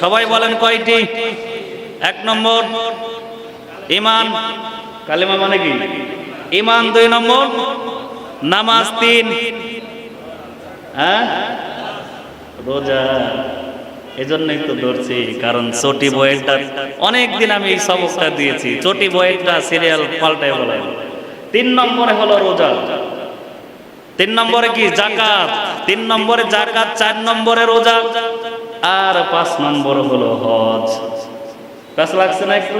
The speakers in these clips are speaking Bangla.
সবাই বলেন কয়টি? এক নম্বর, ইমান। কালেমা মানে কি? ইমান দুই নম্বর, নামাজ তিন। হ্যাঁ? রোজা। এজন্যই তো ধরছি, কারণ চটি বইয়েরটা অনেক দিন আমি এই সবকটা দিয়েছি। চটি বইয়েরটা সিরিয়াল পাল্টায় বলে। তিন নম্বরে হলো রোজা। তিন নম্বরে কি? জাকাত। তিন নম্বরে জাকাত, চার নম্বরে রোজা। আর পাঁচ নম্বর হলো হজ। কাজ লাগছে না একটু?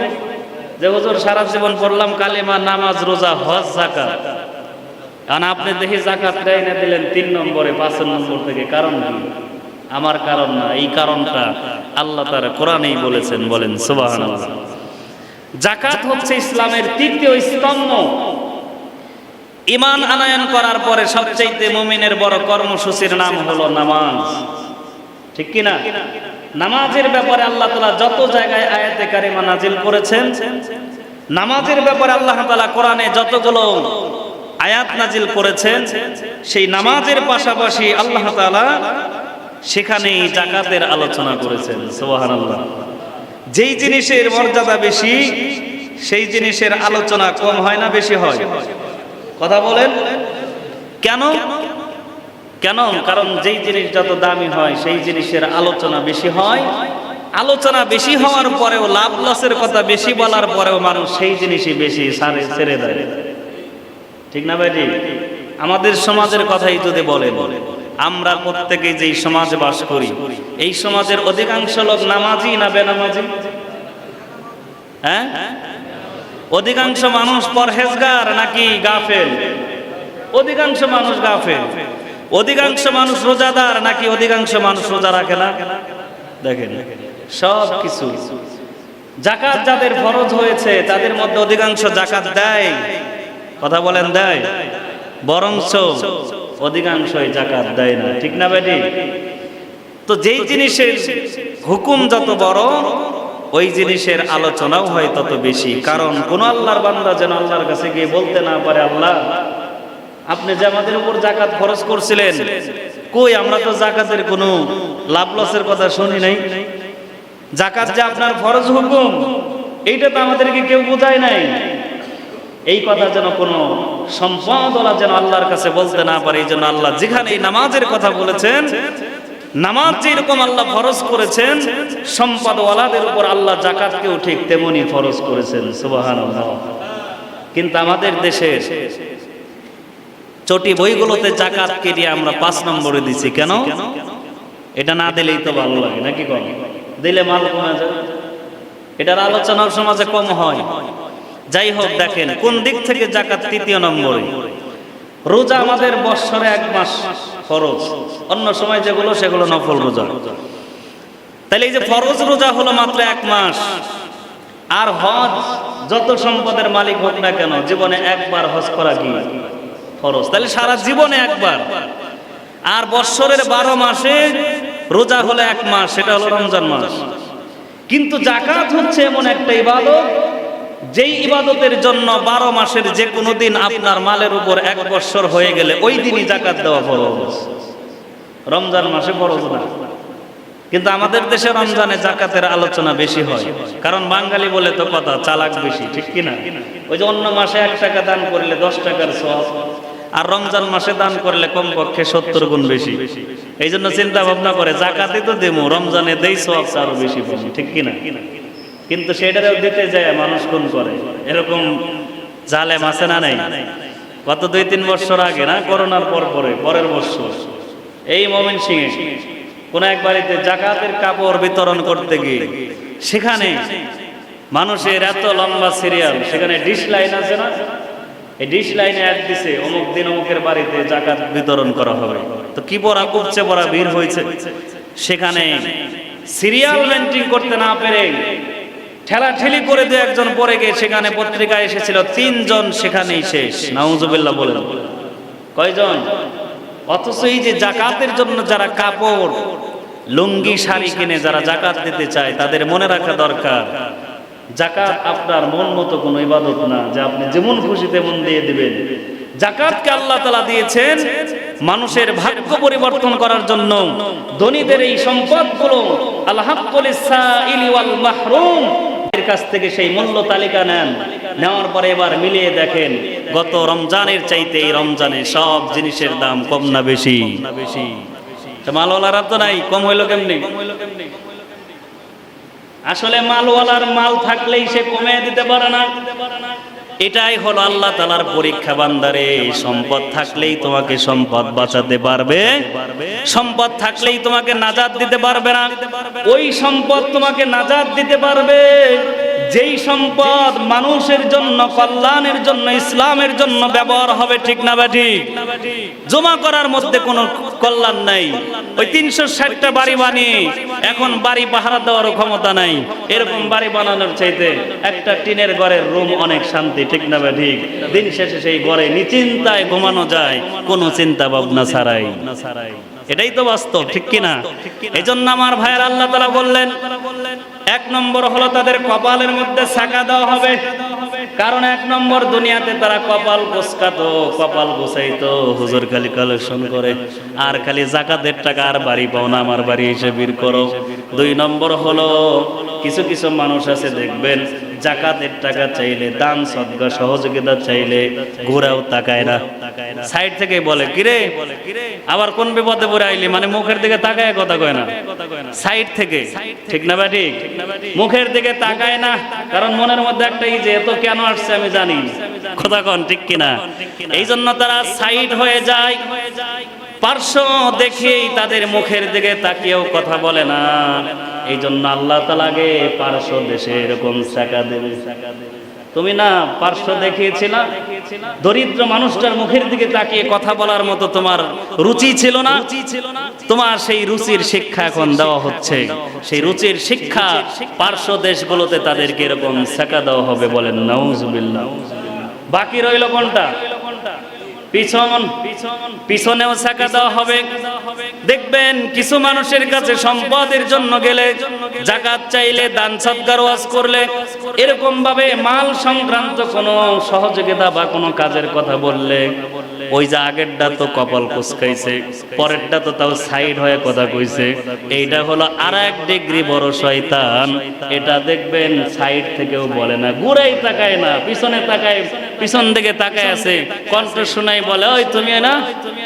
যে হুজুর, সারা জীবন পড়লাম কালিমা, নামাজ, রোজা, হজ জাকাত কারণ আপনি দেখি জাকাত না দিলেন তিন নম্বরে, পাঁচ নম্বর থেকে। কারণ কি? আমার কারণ না, এই কারণটা আল্লাহ তারা কোরআনেই বলেছেন, বলেন সুবাহ জাকাত হচ্ছে ইসলামের তৃতীয় স্তম্ভ। ইমান আনায়ন করার পরে সবচেয়ে মুমিনের বড় কর্মসূচির নাম হলো নামাজ। ঠিক কি না নামাজের ব্যাপারে আল্লাহ তালা যত জায়গায় আয়াতে কারিমা নাজিল করেছেন, নামাজের ব্যাপারে আল্লাহ তালা কোরআনে যতগুলো আয়াত নাজিল করেছেন, সেই নামাজের পাশাপাশি আল্লাহ তালা সেখানেই জাকাতের আলোচনা করেছেন। সোহান আল্লাহ যেই জিনিসের মর্যাদা বেশি, সেই জিনিসের আলোচনা কম হয় না, বেশি হয়? কথা বলেন। কেন? কেন? কারণ যেই জিনিস যত দামি হয়, সেই জিনিসের আলোচনা বেশি হয়। আলোচনা বেশি হওয়ার পরেও, লাভ লসের কথা বেশি বলার পরেও মানুষ সেই জিনিসই বেশি সারে, ছেড়ে দেয়। ঠিক না ভাইজি? আমাদের সমাজের কথাই যদি বলে বলে আমরা প্রত্যেকে যেই সমাজে বাস করি, এই সমাজের অধিকাংশ লোক নামাজি না বেনামাজি? হ্যাঁ? অধিকাংশ মানুষ পরহেজগার নাকি গাফেল? অধিকাংশ মানুষ গাফেল। অধিকাংশ মানুষ রোজাদার নাকি অধিকাংশ মানুষ রোজা রাখে না? দেখেন সব কিছু। জাকাত যাদের ফরজ হয়েছে তাদের মধ্যে অধিকাংশ জাকাত দেয়। কথা বলেন দেয়। বরংশ অধিকাংশই জাকাত দেয় না। ঠিক না বেটি? তো যেই জিনিসের হুকুম যত বড় ওই জিনিসের আলোচনাও হয় তত বেশি। কারণ কোন আল্লাহর বান্দা যেন আল্লাহর কাছে গিয়ে বলতে না পারে আল্লাহ আপনি যে আমাদের উপর জাকাত খরচ করছিলেন, কই আমরা তো জাকাতের কোনো লাভ লসের কথা শুনি নাই? জাকাত যে আপনার ফরজ হুকুম, এইটা তো আমাদেরকে কেউ বোঝায় নাই। এই কথা যেন কোনো সম্পদওয়ালা যেন আল্লাহর কাছে বলতে না পারে, এই জন্য আল্লাহ যেখানে এই নামাজের কথা বলেছেন, নামাজ যেরকম আল্লাহ ফরজ করেছেন, সম্পদওয়ালাদের উপর আল্লাহ জাকাতকেও ঠিক তেমনি ফরজ করেছেন সুবাহান কিন্তু আমাদের দেশের চটি বইগুলোতে জাকাত কেটে আমরা পাঁচ নম্বরে দিছি, কেন? এটা না দিলেই তো ভালো লাগে, নাকি কম? দিলে মাল কমে যায়। এটার আলোচনাও সমাজে কম হয়। যাই হোক, দেখেন, কোন দিক থেকে জাকাত তৃতীয় নম্বরে? রোজা আমাদের বৎসরে এক মাস ফরজ। অন্য সময় যেগুলো, সেগুলো নফল রোজা। তাহলে এই যে ফরজ রোজা হলো মাত্র এক মাস। আর হজ, যত সম্পদের মালিক হোক না কেন, জীবনে একবার হজ করা কি? ফরজ তাহলে সারা জীবনে একবার। আর বৎসরের বারো মাসে রোজা হলো এক মাস, সেটা হলো রমজান মাস। কিন্তু জাকাত হচ্ছে এমন একটা ইবাদত, যেই ইবাদতের জন্য বারো মাসের যে কোনো দিন আপনার মালের উপর এক বৎসর হয়ে গেলে ওই দিনই জাকাত দেওয়া ফরজ। রমজান মাসে ফরজ না। কিন্তু আমাদের দেশে রমজানে জাকাতের আলোচনা বেশি হয়। কারণ বাঙালি বলে তো কথা, চালাক বেশি, ঠিক কিনা? ওই যে অন্য মাসে এক টাকা দান করলে দশ টাকার সব আর রমজান মাসে দান করলে কমপক্ষে সত্তর গুণ বেশি। এই জন্য চিন্তা ভাবনা করে জাকাতে তো দেবো রমজানে দেই সব আরও বেশি বেশি ঠিক কিনা কিন্তু সেটারেও দিতে যায় মানুষ কোন করে। এরকম জালে মাসে না নেই? গত দুই তিন বছর আগে না, করোনার পর পরে, পরের বছর, এই মমিন সিংয়ে কোন এক বাড়িতে জাকাতের কাপড় বিতরণ করতে গিয়ে, সেখানে মানুষের এত লম্বা সিরিয়াল সেখানে ডিশ লাইন আছে না? এই ডিশ লাইনে অ্যাড দিছে, অমুক দিন অমুকের বাড়িতে জাকাত বিতরণ করা হবে। তো কি পড়া উপচে পড়া ভিড় হয়েছে? সেখানে সিরিয়াল মেনটেন করতে না পেরে ঠেলা ঠেলি করে দিয়ে একজন পড়ে গিয়ে সেখানে পত্রিকায় এসেছিল, তিনজন সেখানেই শেষ। নাউজুবিল্লাহ বলেন। কয়জন? অথচ এই যে জাকাতের জন্য যারা কাপড়, লুঙ্গি, শাড়ি কিনে যারা জাকাত দিতে চায়, তাদের মনে রাখা দরকার। জাকাত আপনার মন মতো কোনো ইবাদত না, যে আপনি যেমন খুশি তেমন দিয়ে দিবেন। জাকাতকে আল্লাহ তালা দিয়েছেন মানুষের ভাগ্য পরিবর্তন করার জন্য। ধনীদের এই সম্পদগুলো মাহরুম, এর কাছ থেকে সেই মূল্য তালিকা নেন। নেওয়ার পরে এবার মিলিয়ে দেখেন, গত রমজানের চাইতে এই রমজানে সব জিনিসের দাম কম না বেশি? মালওয়ালারা তো নাই, কম হইল কেমনি? আসলে মালওয়ালার মাল থাকলেই সে কমে দিতে পারে না। এটাই হলো আল্লাহ তালার পরীক্ষা বান্দারে, সম্পদ থাকলেই তোমাকে সম্পদ বাঁচাতে পারবে, সম্পদ থাকলেই তোমাকে নাজাদ দিতে পারবে না। ওই সম্পদ তোমাকে নাজাদ দিতে পারবে, যেই সম্পদ মানুষের জন্য, কল্যাণের জন্য, ইসলামের জন্য ব্যবহার হবে, ঠিক না বা ঠিক? জমা করার মধ্যে কোনো কল্যাণ নাই। ওই তিনশো ষাটটা বাড়ি বানিয়ে এখন বাড়ি পাহারা দেওয়ার ক্ষমতা নাই। এরকম বাড়ি বানানোর চাইতে একটা টিনের ঘরের রুম অনেক শান্তি, ঠিক না ঠিক। দিন শেষে সেই ঘরে নিচিন্তায় ঘুমানো যায়, কোনো চিন্তা ভাবনা ছাড়াই। না ছাড়াই এটাই তো বাস্তব, ঠিক কিনা? এই জন্য আমার ভাইয়ের আল্লাহ তালা বললেন, এক নম্বর হলো তাদের কপালের মধ্যে ছাকা দেওয়া হবে। কারণ এক নম্বর দুনিয়াতে তারা কপাল গোসকাতো, কপাল গোসাইতো, হুজুর খালি কালেকশন করে। আর খালি জাকাতের টাকা আর বাড়ি পাও না, আমার বাড়ি হিসেবে করো। দুই নম্বর হলো, কিছু কিছু মানুষ আছে, দেখবেন জাকাতের টাকা চাইলে, দান, সদ্গা, সহযোগিতা চাইলে ঘোরাও তাকায় না। সাইড থেকে বলে, কিরে, আবার কোন বিপদে পড়ে আইলি? মানে মুখের দিকে তাকায় কথা কয় না। সাইড থেকে, ঠিক না বা ঠিক মুখের দিকে তাকায় না, কারণ মনের মধ্যে একটা এই যে, এত কেন আসছে আমি জানি। কথা কন, ঠিক কিনা? এই জন্য তারা সাইড হয়ে যায়। পার্শ্ব দেখেই তাদের মুখের দিকে তাকিয়েও কথা বলে না। এই জন্য আল্লাহ তালাগে পার্শ্ব দেশে এরকম চাকা দেবে। তুমি না পার্শ্ব দেখিয়েছিল? দরিদ্র মানুষটার মুখের দিকে তাকিয়ে কথা বলার মতো তোমার রুচি ছিল না? তোমার সেই রুচির শিক্ষা এখন দেওয়া হচ্ছে। সেই রুচির শিক্ষা পার্শ্ব দেশগুলোতে তাদেরকে এরকম চাকা দেওয়া হবে বলেন নাউজুবিল্লাহ। বাকি রইল কোনটা? পিছন, পিছনেও চাকা দেওয়া হবে। দেখবেন কিছু মানুষের কাছে সম্পদের জন্য গেলে জাকাত চাইলে দান সৎকার ওয়াজ করলে এরকম ভাবে মাল সংক্রান্ত কোনো সহযোগিতা বা কোনো কাজের কথা বললে ওই যে আগেরটা তো কপাল কুচকাইছে পরেরটা তো তাও সাইড হয়ে কথা কইছে। এইটা হলো আর এক ডিগ্রি বড় শয়তান। এটা দেখবেন সাইড থেকেও বলে না, ঘুরাই তাকায় না, পিছনে তাকায়, পিছন দিকে তাকায় আছে। কণ্ঠ শোনাই বলে, ওই তুমি না,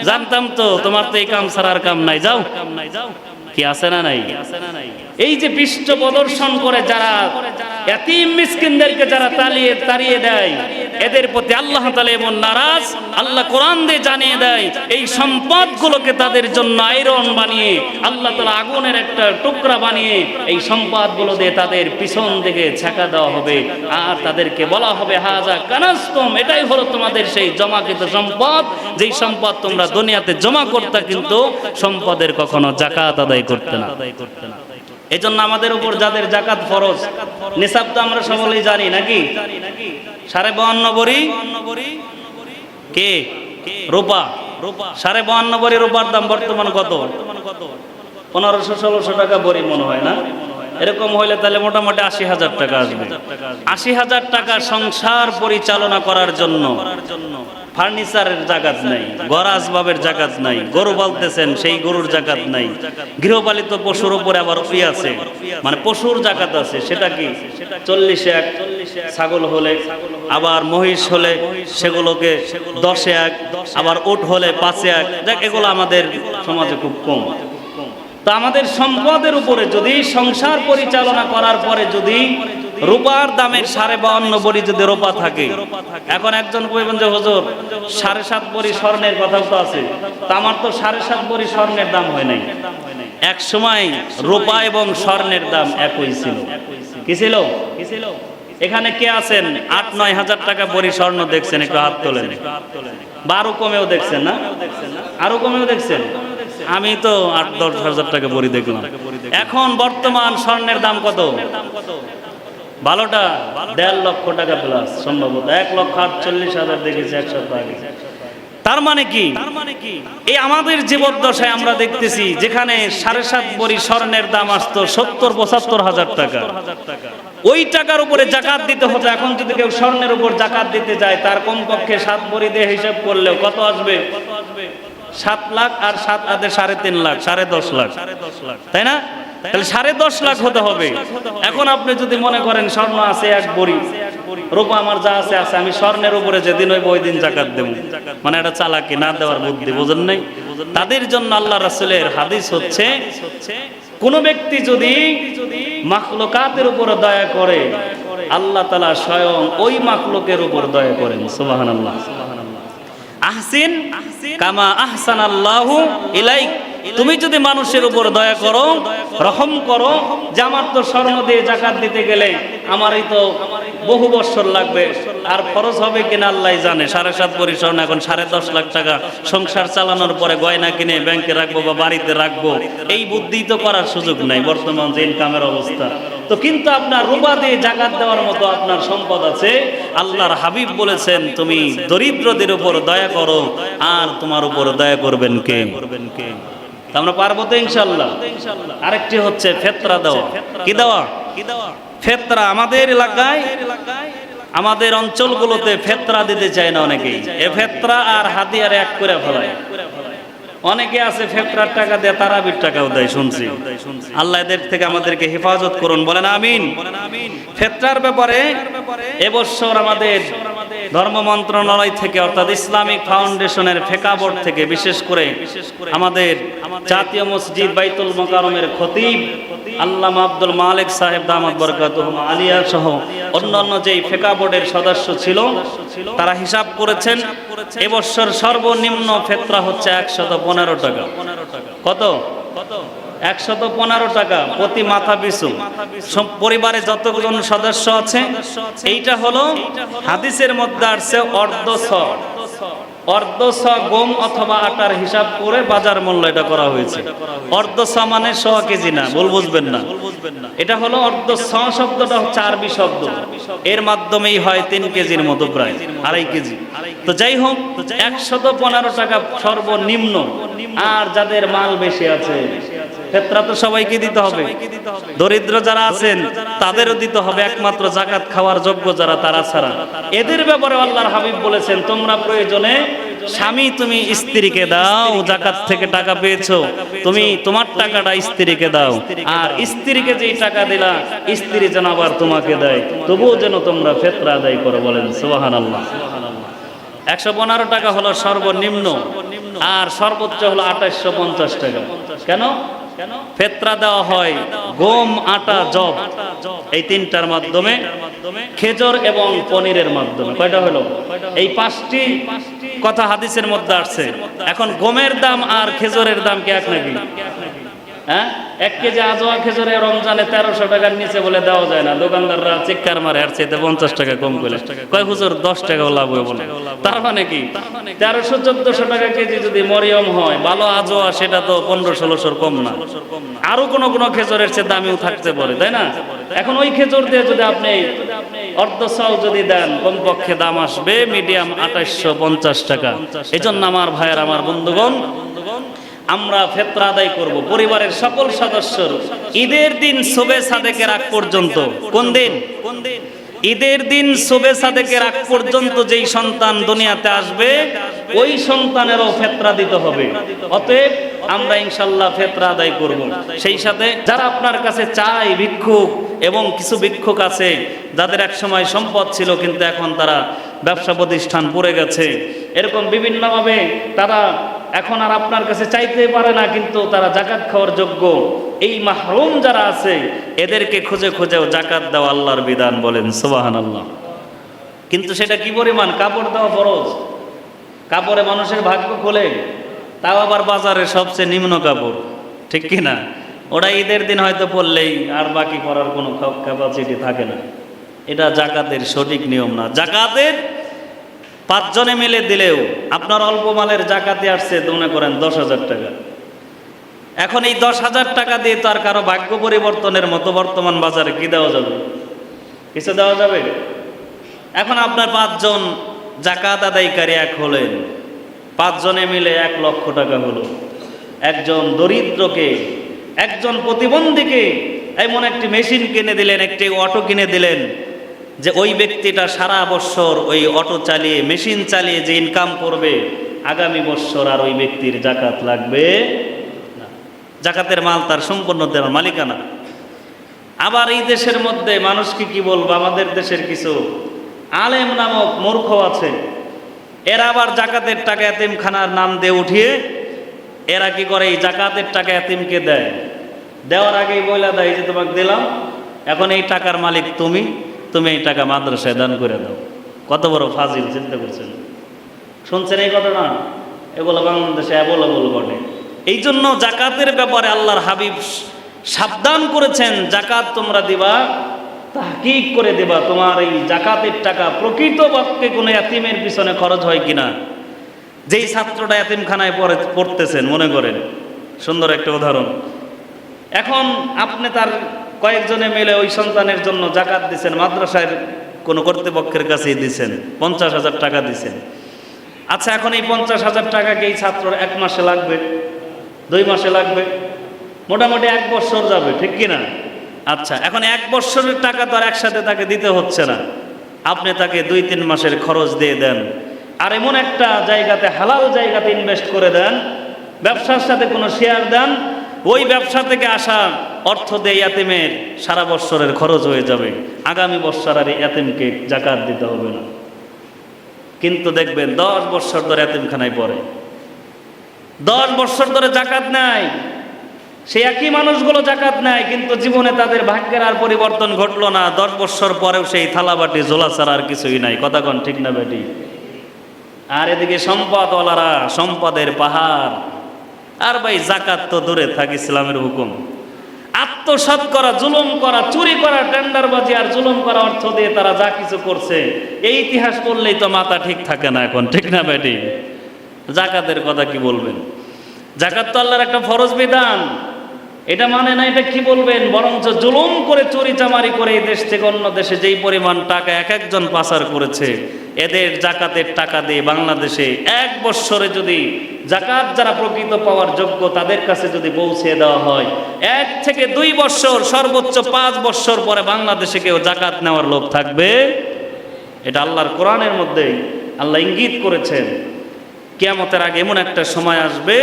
জানতাম তো তোমার তো এই কাম ছাড়ার কাম নাই, যাও। কি আছে না নাই আছে না নাই? এই যে পৃষ্ঠ প্রদর্শন করে যারা মিসকিনদেরকে যারা তালিয়ে, তাড়িয়ে দেয়, এদের প্রতি আল্লাহ তাআলা এমন নারাজ, আল্লাহ কোরআন দিয়ে জানিয়ে দেয়, এই সম্পদগুলোকে তাদের জন্য আয়রন বানিয়ে, আল্লাহ তাআলা আগুনের একটা টুকরা বানিয়ে, এই সম্পদগুলো দিয়ে তাদের পিছন দিকে ছাকা দেওয়া হবে। আর তাদেরকে বলা হবে, হাজা কানাস্তম এটাই হলো তোমাদের সেই জমাকৃত সম্পদ। যেই সম্পদ তোমরা দুনিয়াতে জমা করতে কিন্তু সম্পদের কখনো জাকাত আদায় করতে না আদায় করতে না। এই জন্য আমাদের উপর যাদের জাকাত ফরজ, নিসাব তো আমরা সকলেই জানি, নাকি? সাড়ে বাহান্ন বড়ি? কে? রূপা। সাড়ে বাহান্ন বড়ি রূপার দাম বর্তমান কত? পনেরোশো ষোলোশো টাকা বড়ি মনে হয় না? এরকম হইলে তাহলে মোটামুটি আশি হাজার টাকা আসবে। আশি হাজার টাকা সংসার পরিচালনা করার জন্য ফার্নিচারের জাকাত নাই ঘর আসবাবের জাকাত নাই, গরু পালতেছেন সেই গরুর জাগাত নাই। গৃহপালিত পশুর উপরে আবার ফি আছে। মানে পশুর জাগাত আছে, সেটা কি? চল্লিশ এক ছাগল হলে, আবার মহিষ হলে, সেগুলোকে দশে এক, আবার উট হলে পাঁচে এক। দেখ, এগুলো আমাদের সমাজে খুব কম। তা আমাদের সম্পদের উপরে যদি সংসার পরিচালনা করার পরে যদি রূপার দামের সাড়ে বাউন্ন বড়ি যদি রোপা থাকে, এখন একজন কইবেন যে, হুজুর, সাড়ে সাত বড়ি স্বর্ণের কথাও তো আছে আমার তো সাড়ে সাত বড়ি স্বর্ণের দাম হয় নাই। এক সময় রূপা এবং স্বর্ণের দাম একই ছিল কি ছিল। কি ছিল? এখানে কে আছেন? আট, নয় হাজার টাকা বড়ি স্বর্ণ দেখছেন, একটু হাত তোলেন। বারো কমেও দেখছেন না? আরও কমেও দেখছেন? আমি তো আট, দশ হাজার টাকা বড়ি দেখলাম। এখন বর্তমান স্বর্ণের দাম কত? ভালোটা দেড় লক্ষ টাকা প্লাস সম্ভবত। এক লক্ষ আটচল্লিশ হাজার দেখেছি এক সপ্তাহ আগে। তার মানে কি? তার মানে কি এই আমাদের জীবদ্দশায় আমরা দেখতেছি যেখানে সাড়ে সাত বড়ি স্বর্ণের দাম আসতো সত্তর, পঁচাত্তর হাজার টাকা। ওই টাকার উপরে জাকাত দিতে হতো। এখন যদি কেউ স্বর্ণের উপর জাকাত দিতে যায়, তার কমপক্ষে সাত বড়ি দিয়ে হিসাব করলেও কত আসবে? সাত লাখ আর সাত আদে সাড়ে তিন লাখ সাড়ে দশ লাখ, সাড়ে দশ লাখ। তাই না? তাহলে সাড়ে দশ লাখ হতে হবে। এখন আপনি যদি মনে করেন স্বর্ণ আছে এক বড়ি, রূপা আমার যা আছে আছে, আমি স্বর্ণের উপরে যেদিন হইব ওই দিন জাকাত দেবো। মানে এটা চালাকি, না দেওয়ার বুদ্ধি, বোঝেন নাই? তাদের জন্য আল্লাহ রাসূলের হাদিস হচ্ছে, কোন ব্যক্তি যদি মাখলুকাতের উপর দয়া করে, আল্লাহ তালা স্বয়ং ওই মাখলুকের উপর দয়া করেন, সুবহানাল্লাহ। আহসিন কামা আহসান আল্লাহু ইলাইক। তুমি যদি মানুষের উপর দয়া করো, রহম করো, যে আমার তো স্বর্ণ দিয়ে জাকাত দিতে গেলে আমারই তো বহু বছর লাগবে। আর খরচ হবে কিনা আল্লাহ জানে। সাড়ে সাত ভরি এখন সাড়ে দশ লাখ টাকা সংসার চালানোর পরে গয়না কিনে ব্যাংকে রাখব বা বাড়িতে রাখব, এই বুদ্ধি তো করার সুযোগ নাই বর্তমান যে ইনকামের অবস্থা। তো কিন্তু আপনার রুবা দিয়ে জাকাত দেওয়ার মতো আপনার সম্পদ আছে। আল্লাহর হাবিব বলেছেন, তুমি দরিদ্রদের উপর দয়া করো, আর তোমার উপর দয়া করবেন কে করবেন কে? আমরা পারব তো ইনশাল্লাহ আরেকটি হচ্ছে ফেতরা দেওয়া। কি দেওয়া? কি দেওয়া ফেতরা আমাদের এলাকায়, আমাদের অঞ্চলগুলোতে ফেতরা দিতে চায় না অনেকেই। এ ফেতরা আর হাতিয়ার এক করে ফেলায়। অনেকে আছে ফেতরার টাকা দিয়ে, তারাবির টাকাও দেয়, শুনছি। আল্লাহ এদের থেকে আমাদেরকে হেফাজত করুন, বলেন আমিন। ফেতরার ব্যাপারে এবছর আমাদের ধর্ম মন্ত্রণালয় থেকে, অর্থাৎ ইসলামিক ফাউন্ডেশনের ফেকা বোর্ড থেকে, বিশেষ করে আমাদের জাতীয় মসজিদ বাইতুল মোকারমের খতিব আল্লামা আব্দুল মালিক সাহেব দামাত বরকাত আলিয়া সহ অন্যান্য যেই ফেকা বোর্ডের সদস্য ছিল, তারা হিসাব করেছেন, এবছর সর্বনিম্ন ফেতরা হচ্ছে একশত পনেরো টাকা। কত কত? একশত পনেরো টাকা প্রতি মাথা পিছু। সব পরিবারে যতজন সদস্য আছে, এইটা হলো হাদিসের মধ্যে আসছে অর্ধ অর্ধ গম অথবা আটার হিসাব করে বাজার মূল্য এটা করা হয়েছে। অর্ধ ছ মানে ছ কেজি না, ভুল বুঝবেন না। এটা হলো অর্ধ ছ শব্দটা হচ্ছে আরবি শব্দ। এর মাধ্যমেই হয় তিন কেজির মতো প্রায়, আড়াই কেজি। তো যাই হোক, একশত পনেরো টাকা সর্বনিম্ন। আর যাদের মাল বেশি আছে ফেতরা তো সবাইকে দিতে হবে। দরিদ্র যারা আছেন, তাদেরও দিতে হবে একমাত্র জাকাত খাওয়ার যোগ্য যারা তারা ছাড়া। এদের ব্যাপারে আল্লাহর হাবিব বলেছেন, তোমরা প্রয়োজনে স্বামী তুমি স্ত্রীকে দাও, জাকাত থেকে টাকা পেয়েছ, তুমি তোমার টাকাটা স্ত্রীকে দাও। আর স্ত্রীকে যেই টাকা দিলা, স্ত্রী যেন আবার তোমাকে দেয়। তবুও যেন তোমরা ফেতরা আদায় করো বলেন সুবাহান আল্লাহ একশো পনেরো টাকা হলো সর্বনিম্ন, আর সর্বোচ্চ হলো আঠাশশো পঞ্চাশ টাকা। কেন? ফেতরা দেওয়া হয় গম আটা জব এই তিনটার মাধ্যমে খেজর এবং পনিরের মাধ্যমে। কয়টা হলো? এই পাঁচটি কথা হাদিসের মধ্যে আসছে। এখন গমের দাম আর খেজরের দাম কি এক নাকি? হ্যাঁ? এক কেজি আজোয়া খেজুরে রমজানে তেরোশো টাকার নিচে বলে দেওয়া যায় না। দোকানদাররা চিৎকার মারে, আর চাইতে পঞ্চাশ টাকা কম করে কয়, হুজুর, দশ টাকাও লাভ হয়ে বলে তার মানে কি? তেরোশো, চোদ্দশো টাকা কেজি যদি মরিয়ম হয়, ভালো আজোয়া সেটা তো পনেরো, ষোলোশোর কম না। আরও কোনো কোনো খেজুরের চেয়ে দামিও থাকতে পারে, তাই না? এখন ওই খেজুর দিয়ে যদি আপনি অর্ধ চাল যদি দেন, কমপক্ষে দাম আসবে মিডিয়াম আঠাশশো পঞ্চাশ টাকা। এই জন্য আমার ভাইয়ের, আমার বন্ধুগণ আমরা ফেতরা আদায় করব। পরিবারের সকল সদস্যর। ঈদের দিন শোবে সাদেকের আগ পর্যন্ত। কোন দিন? কোন দিন ঈদের দিন শোবে সাদেকের আগ পর্যন্ত যেই সন্তান দুনিয়াতে আসবে, ওই সন্তানেরও ফেতরা দিতে হবে। অতএব আমরা ইনশাল্লাহ ফেতরা আদায় করব। সেই সাথে যারা আপনার কাছে চায়, ভিক্ষুক এবং কিছু ভিক্ষুক আছে, যাদের এক সময় সম্পদ ছিল কিন্তু এখন তারা ব্যবসা প্রতিষ্ঠান পড়ে গেছে, এরকম বিভিন্নভাবে তারা এখন আর আপনার কাছে চাইতে পারে না, কিন্তু তারা জাকাত খাওয়ার যোগ্য। এই মাহরুম যারা আছে, এদেরকে খুঁজে খুঁজেও জাকাত দেওয়া আল্লাহর বিধান বলেন সুবাহান আল্লাহ কিন্তু সেটা কি পরিমাণ? কাপড় দেওয়া ফরজ। কাপড়ে মানুষের ভাগ্য খোলে, তাও আবার বাজারে সবচেয়ে নিম্ন কাপড়, ঠিক কি না? ওটা ঈদের দিন হয়তো পড়লেই আর বাকি করার কোনো ক্যাপাসিটি থাকে না। এটা জাকাতের সঠিক নিয়ম না। জাকাতের পাঁচজনে মিলে দিলেও আপনার অল্প মালের জাকাতে আসছে, মনে করেন দশ হাজার টাকা। এখন এই দশ হাজার টাকা দিয়ে তো আর কারও ভাগ্য পরিবর্তনের মতো বর্তমান বাজারে কি দেওয়া যাবে? কিছু দেওয়া যাবে? এখন আপনার পাঁচজন জাকাত আদায়কারী এক হলেন। পাঁচজনে মিলে এক লক্ষ টাকা হলো। একজন দরিদ্রকে, একজন প্রতিবন্ধীকে, এমন একটি মেশিন কিনে দিলেন, একটি অটো কিনে দিলেন। যে ওই ব্যক্তিটা সারা বছর ওই অটো চালিয়ে, মেশিন চালিয়ে যে ইনকাম করবে, আগামী বৎসর আর ওই ব্যক্তির জাকাত লাগবে জাকাতের মাল তার সম্পূর্ণ দেওয়ার মালিকানা। আবার এই দেশের মধ্যে মানুষকে কি বলব, আমাদের দেশের কিছু আলেম নামক মূর্খ আছে। এরা আবার জাকাতের টাকা এতিমখানার নাম দিয়ে উঠিয়ে, এরা কি করে এই জাকাতের টাকা এতিমকে দেয়? দেওয়ার আগেই বইলা দেয় যে তোমাকে দিলাম, এখন এই টাকার মালিক তুমি। তুমি এই টাকা মাদ্রাসায় দান করে দাও। কত বড় ফাজিল, চিন্তা করছেন? শুনছেন এই ঘটনা? এগুলো বাংলাদেশে অ্যাভেলেবল ঘটে এই জন্য জাকাতের ব্যাপারে আল্লাহর হাবিব সাবধান করেছেন, জাকাত তোমরা দিবা, তাহকিক করে দেবা। তোমার এই জাকাতের টাকা প্রকৃত পক্ষে কোনো এতিমের পিছনে খরচ হয় কিনা? যেই ছাত্রটা এতিমখানায় পড়ে, পড়তেছেন, মনে করেন। সুন্দর একটা উদাহরণ। এখন আপনি তার কয়েকজনে মিলে ওই সন্তানের জন্য জাকাত দিছেন, মাদ্রাসার কোনো কর্তৃপক্ষের কাছেই দিছেন, পঞ্চাশ হাজার টাকা দিচ্ছেন আচ্ছা এখন এই পঞ্চাশ হাজার টাকাকে এই ছাত্রর এক মাসে লাগবে? দুই মাসে লাগবে? মোটামুটি এক বছর যাবে, ঠিক কি না? আচ্ছা এখন এক বছরের টাকা তো আর একসাথে তাকে দিতে হচ্ছে না। আপনি তাকে দুই তিন মাসের খরচ দিয়ে দেন। আর এমন একটা জায়গাতে, হালাল জায়গাতে ইনভেস্ট করে দেন, ব্যবসার সাথে কোনো শেয়ার দেন, ওই ব্যবসা থেকে আসা অর্থ দিয়ে ইয়াতিমের সারা বৎসরের খরচ হয়ে যাবে। আগামী বৎসর আর এই ইয়াতিমকে জাকাত দিতে হবে না। কিন্তু দেখবেন, দশ বৎসর ধরে এতিমখানায় পড়ে। দশ বৎসর ধরে জাকাত নাই। সে একই মানুষগুলো জাকাত নেয়, কিন্তু জীবনে তাদের ভাগ্যের আর পরিবর্তন ঘটলো না। দশ বৎসর পরেও সেই থালাবাটি জোলা ছাড়া আর কিছুই নাই। কথা কন ঠিক না বেটি? আর এদিকে সম্পদওয়ালারা, সম্পদের পাহাড়। আর ভাই, জাকাত তো দূরে, থাক ইসলামের হুকুম। আত্মসাৎ করা, জুলুম করা, চুরি করা, টেন্ডারবাজি আর জুলুম করা অর্থ দিয়ে তারা যা কিছু করছে, এই ইতিহাস পড়লেই তো মাথা ঠিক থাকে না এখন, ঠিক না ব্যাটি জাকাতের কথা কি বলবেন? জাকাত তো আল্লাহর একটা ফরজ বিধান। এটা মানে না, এটা কি বলবেন? বরঞ্চ জুলুম করে চুরি চামারি করে এই দেশ থেকে অন্য দেশে যেই পরিমাণ টাকা এক একজন পাচার করেছে, এদের জাকাতের টাকা দিয়ে বাংলাদেশে এক বৎসরে যদি জাকাত যারা প্রকৃত পাওয়ার যোগ্য, তাদের কাছে যদি পৌঁছে দেওয়া হয়, এক থেকে দুই বৎসর, সর্বোচ্চ পাঁচ বৎসর পরে বাংলাদেশে কেউ জাকাত নেওয়ার লোক থাকবে? এটা আল্লাহর কোরআনের মধ্যেই আল্লাহ ইঙ্গিত করেছেন। কেয়ামতের আগে এমন একটা সময় আসবে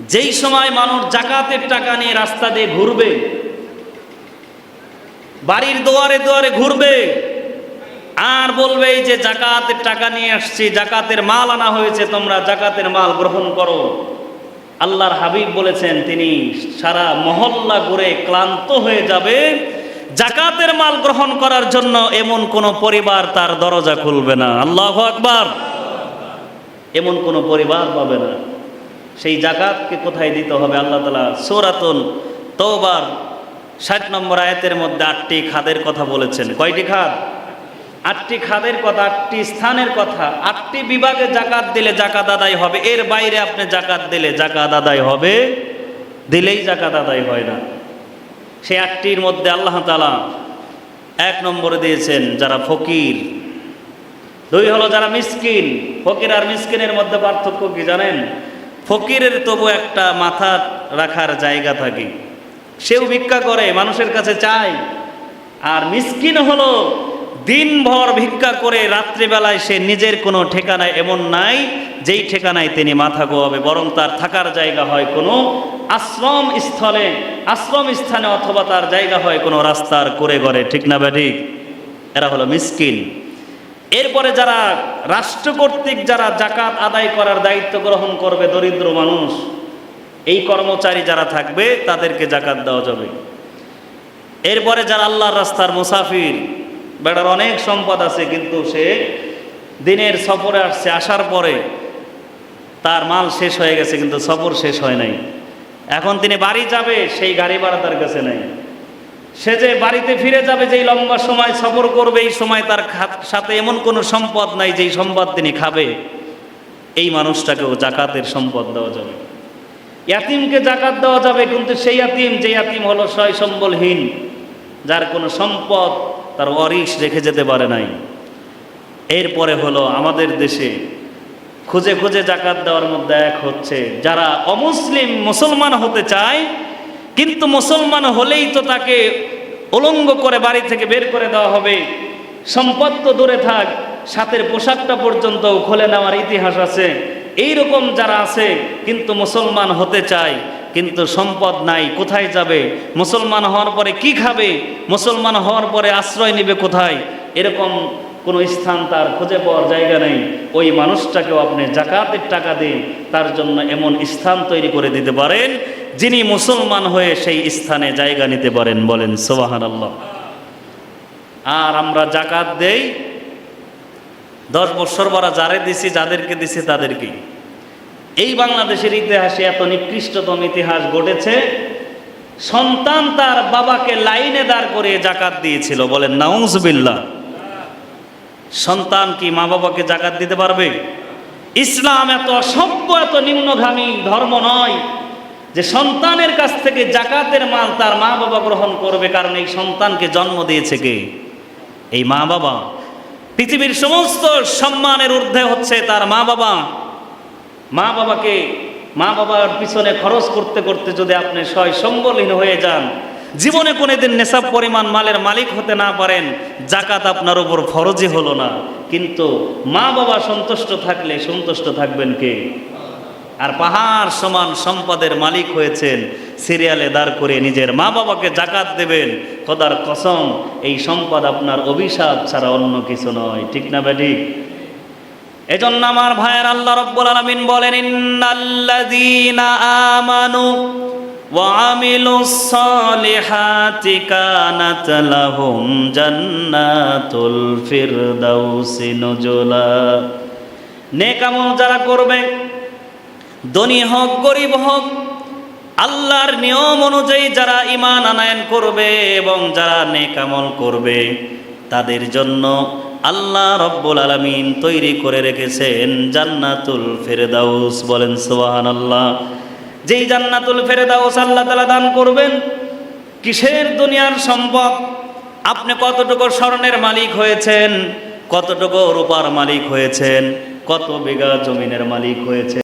যেই সময় মানুষ জাকাতের টাকা নিয়ে রাস্তা দিয়ে ঘুরবে, বাড়ির দুয়ারে দুয়ারে ঘুরবে, আর বলবে যে জাকাতের টাকা নিয়ে আসছি, জাকাতের মাল আনা হয়েছে, তোমরা জাকাতের মাল গ্রহণ করো। আল্লাহর হাবিব বলেছেন, তিনি সারা মহল্লা ঘুরে ক্লান্ত হয়ে যাবে। জাকাতের মাল গ্রহণ করার জন্য এমন কোন পরিবার তার দরজা খুলবে না। আল্লাহ আকবার। এমন কোন পরিবার পাবে না। সেই জাকাতকে কোথায় দিতে হবে? আল্লাহ তালা সৌরাতুন তোবার ষাট নম্বর আয়াতের মধ্যে আটটি খাদের কথা বলেছেন। কয়টি খাদ? আটটি খাদের কথা, আটটি স্থানের কথা, আটটি বিভাগে জাকাত দিলে জাকাত আদায় হবে, এর বাইরে আপনি জাকাত দিলে জাকাত আদায় হবে, দিলেই জাকাত আদায় হয় না। সেই আটটির মধ্যে আল্লাহ তালা এক নম্বরে দিয়েছেন, যারা ফকির। দুই হলো যারা মিসকিন, ফকির আর মিসকিনের মধ্যে পার্থক্য কি জানেন? ফকিরের তবু একটা মাথা রাখার জায়গা থাকে। সেও ভিক্ষা করে, মানুষের কাছে চায়। আর মিসকিন হলো, দিনভর ভিক্ষা করে রাত্রিবেলায় সে নিজের কোনো ঠিকানায় এমন নাই, যেই ঠিকানায় তিনি মাথা গোয়াবে, বরং তার থাকার জায়গা হয় কোনো আশ্রম স্থলে, আশ্রম স্থানে অথবা তার জায়গা হয় কোনো রাস্তার করে ঘরে ঠিক না ব্যাঠিক এরা হলো মিসকিন। এরপরে যারা রাষ্ট্র কর্তৃক যারা জাকাত আদায় করার দায়িত্ব গ্রহণ করবে দরিদ্র মানুষ, এই কর্মচারী যারা থাকবে, তাদেরকে জাকাত দেওয়া যাবে। এরপরে যারা আল্লাহর রাস্তার মুসাফির, বেড়ার অনেক সম্পদ আছে, কিন্তু সে দিনের সফরে আসছে, আসার পরে তার মাল শেষ হয়ে গেছে, কিন্তু সফর শেষ হয় নাই। এখন তিনি বাড়ি যাবে, সেই গাড়ি ভাড়া তার কাছে নাই। সে যে বাড়িতে ফিরে যাবে, যেই লম্বা সময় সফর করবে, এই সময় তার সাথে এমন কোনো সম্পদ নাই যেই সম্পদ তিনি খাবে। এই মানুষটাকেও জাকাতের সম্পদ দেওয়া যাবে। ইয়াতিমকে জাকাত দেওয়া যাবে, কিন্তু সেই ইয়াতিম, যে ইয়াতিম হলো সয় সম্বলহীন, যার কোনো সম্পদ তার অরিস রেখে যেতে পারে নাই। এরপরে হলো আমাদের দেশে খুঁজে খুঁজে জাকাত দেওয়ার মধ্যে এক হচ্ছে, যারা অমুসলিম মুসলমান হতে চায় কিন্তু মুসলমান হলেই তো তাকে উলঙ্গ করে বাড়ি থেকে বের করে দেওয়া হবে। সম্পদ তো দূরে থাক, সাথের পোশাকটা পর্যন্ত খুলে নেওয়ার ইতিহাস আছে। এই রকম যারা আছে, কিন্তু মুসলমান হতে চায়, কিন্তু সম্পদ নাই, কোথায় যাবে? মুসলমান হওয়ার পরে কি খাবে? মুসলমান হওয়ার পরে আশ্রয় নেবে কোথায়? এরকম কোনো স্থান তার খুঁজে পাওয়ার জায়গা নেই। ওই মানুষটাকেও আপনি জাকাতের টাকা দিন তার জন্য এমন স্থান তৈরি করে দিতে পারেন। যিনি মুসলমান হয়ে সেই স্থানে জায়গা নিতে পারেন, বলেন সোবাহান আল্লাহ আর আমরা জাকাত দেই, দশ বছর বরা যারে দিছি, যাদেরকে দিছি তাদেরকে এই বাংলাদেশের ইতিহাসে এত নিকৃষ্টতম ইতিহাস ঘটেছে, সন্তান তার বাবাকে লাইনে দাঁড় করে জাকাত দিয়েছিল, বলেন নাউজবিল্লা সন্তান কি মা বাবাকে জাকাত দিতে পারবে? ইসলাম এত অসভ্য, এত নিম্নগামী ধর্ম নয়। যে সন্তানের কাছ থেকে জাকাতের মাল তার মা বাবা গ্রহণ করবে, কারণ এই সন্তানকে জন্ম দিয়েছে কে? এই মা বাবা। পৃথিবীর সমস্ত সম্মানের ঊর্ধ্বে হচ্ছে তার মা বাবা। মা বাবাকে, মা বাবার পিছনে খরচ করতে করতে যদি আপনি সয় সম্বলহীন হয়ে যান, জীবনে কোনোদিন নেশাব পরিমাণ মালের মালিক হতে না পারেন, জাকাত আপনার উপর ফরজই হলো না। কিন্তু মা বাবা সন্তুষ্ট থাকলে সন্তুষ্ট থাকবেন কে? আর পাহাড় সমান সম্পদের মালিক হয়েছেন, সিরিয়ালে দাঁড় করে নিজের মা বাবাকে জাকাত দেবেন। খোদার কসম, এই সম্পদ আপনার অভিশাপ ছাড়া অন্য কিছু নয়। ঠিক না ব্যাঠিক এজন্য আমার ভাইয়ের আল্লাহ রব্বুল আলামিন বলেন, ইন্নাল্লাযীনা আমানু আমল যারা করবে ধনী হোক, গরিব হোক, আল্লাহর নিয়ম অনুযায়ী যারা ইমান আনায়ন করবে এবং যারা নেকামল করবে, তাদের জন্য আল্লাহ রব্বুল আলমিন তৈরি করে রেখেছেন জান্নাতুল ফেরেদাউস। বলেন সোহান আল্লাহ যেই জান্নাতুল ফেরেদাউস আল্লাহ তালা দান করবেন, কিসের দুনিয়ার সম্পদ? আপনি কতটুকু স্বর্ণের মালিক হয়েছেন? কতটুকু রূপার মালিক হয়েছেন? কত বিঘা জমিনের মালিক হয়েছে